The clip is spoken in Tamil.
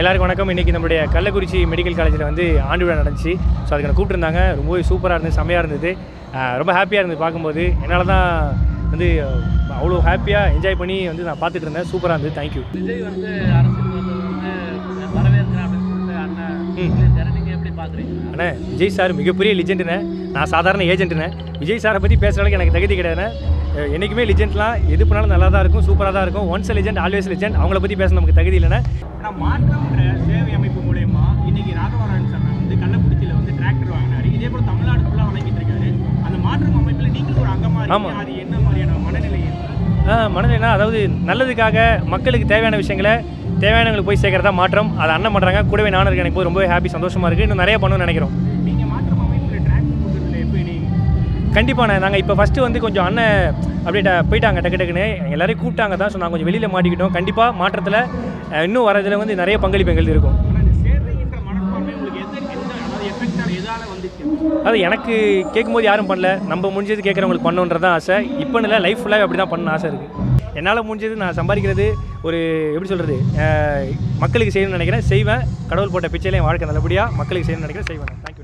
எல்லாருக்கும் வணக்கம். இன்றைக்கி நம்மளுடைய கள்ளக்குறிச்சி மெடிக்கல் காலேஜில் வந்து ஆண்டு விழா நடந்துச்சு. ஸோ அதுக்கு நான் கூப்பிட்டுருந்தாங்க. ரொம்பவே சூப்பராக இருந்தது செம்மையாக இருந்தது. ரொம்ப ஹாப்பியாக இருந்தது பார்க்கும்போது. என்னால் தான் வந்து அவ்வளோ ஹாப்பியாக என்ஜாய் பண்ணி வந்து நான் பார்த்துட்டு இருந்தேன். சூப்பராக இருந்தது. தேங்க்யூ விஜய் வந்து வந்தது வந்து வரவேற்கிறேன் அப்படின்னு சொல்லிட்டு அண்ணன் அண்ணே விஜய் சார் மிகப்பெரிய லிஜெண்டுண்ணே நான் சாதாரண ஏஜென்ட்டுண்ணே விஜய் சாரை பற்றி பேசுகிற அளவுக்கு எனக்கு தகுதி கிடையாதுண்ணே. என்றைக்குமே லிஜெண்ட்லாம் எது பண்ணாலும் நல்லா தான் இருக்கும். சூப்பராக தான் இருக்கும் ஒன்ஸ் லெஜெண்ட் ஆல்வேஸ் லெஜெண்ட் அவங்கள பற்றி பேச நமக்கு தகுதி இல்லைண்ணே ஆனால் மாற்றம்ன்ற சேவை அமைப்பு மூலயமா இன்னைக்கு ராகவராஜன் சார் வந்து கள்ளக்குறிச்சியில் வந்து டிராக்டர் வாங்கினாரு. இதே போல் தமிழ்நாடு ஃபுல்லாக வழங்கிட்டு இருக்காரு. அந்த மாற்றம் அமைப்பில் நீங்களும் ஒரு அங்கமாக ஆமா. இருக்கீங்க அது என்ன மாதிரியான மனநிலை? மனதில்னா அதாவது நல்லதுக்காக மக்களுக்கு தேவையான விஷயங்களை தேவையானவங்களுக்கு போய் சேர்க்கறதா மாற்றம். அதை அண்ணன் பண்ணுறாங்க கூடவே நானும் இருக்கேன். எனக்கு போய் ரொம்பவே ஹாப்பி சந்தோஷமாக இருக்குது இன்னும் நிறைய பண்ணணும்னு நினைக்கிறோம். கண்டிப்பாண்ணே நாங்கள் இப்போ ஃபஸ்ட்டு வந்து கொஞ்சம் அண்ணன் அப்படியே போயிட்டாங்க டக்கு டக்குன்னு. எல்லாரையும் கூப்பிட்டாங்க தான் ஸோ நாங்கள் கொஞ்சம் வெளியில் மாட்டிக்கிட்டோம். கண்டிப்பாக மாற்றத்தில் இன்னும் வரதுல வந்து நிறைய பங்களிப்பு எங்களுக்கு இருக்கும். அது எனக்கு கேட்கும்போது யாரும் பண்ணல. நம்ம முடிஞ்சது கேட்குறவங்களுக்கு பண்ணணுன்றது தான் ஆசை. இப்போ இல்லை லைஃப் ஃபுல்லாக அப்படி தான் பண்ண ஆசை இருக்குது என்னால் முடிஞ்சது நான் சம்பாதிக்கிறது ஒரு எப்படி சொல்கிறது மக்களுக்கு செய்யணும்னு நினைக்கிறேன். செய்வேன். கடவுள் போட்ட பிச்சையில என் வாழ்க்கை நல்லபடியாக மக்களுக்கு செய்யணும்னு நினைக்கிறேன். செய்வேன். தேங்க்யூ